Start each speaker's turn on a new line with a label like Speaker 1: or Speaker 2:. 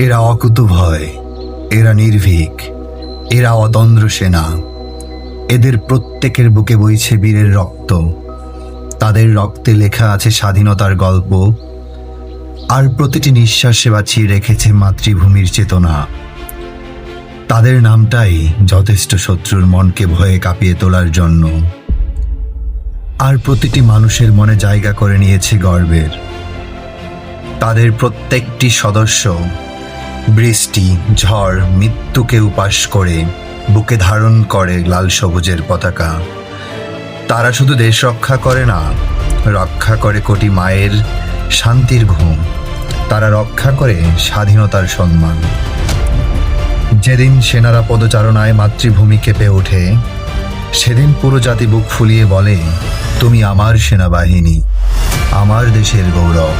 Speaker 1: এরা অকুতুভয়, এরা নির্ভীক, এরা অতন্দ্র সেনা। এদের প্রত্যেকের বুকে বইছে বীরের রক্ত। তাদের রক্তে লেখা আছে স্বাধীনতার গল্প। আর প্রতিটি নিঃশ্বাসে বাঁচিয়ে রেখেছে মাতৃভূমির চেতনা। তাদের নামটাই যথেষ্ট শত্রুর মনকে ভয়ে কাঁপিয়ে তোলার জন্য। আর প্রতিটি মানুষের মনে জায়গা করে নিয়েছে গর্বের। তাদের প্রত্যেকটি সদস্য বৃষ্টি, ঝড়, মৃত্যুকে উপাস করে বুকে ধারণ করে লাল সবুজের পতাকা। তারা শুধু দেশ রক্ষা করে না, রক্ষা করে কোটি মায়ের শান্তির ঘুম। তারা রক্ষা করে স্বাধীনতার সম্মান। যেদিন সেনারা পদচারণায় মাতৃভূমি কেঁপে ওঠে, সেদিন পুরো জাতি বুক ফুলিয়ে বলে, তুমি আমার সেনাবাহিনী, আমার দেশের গৌরব।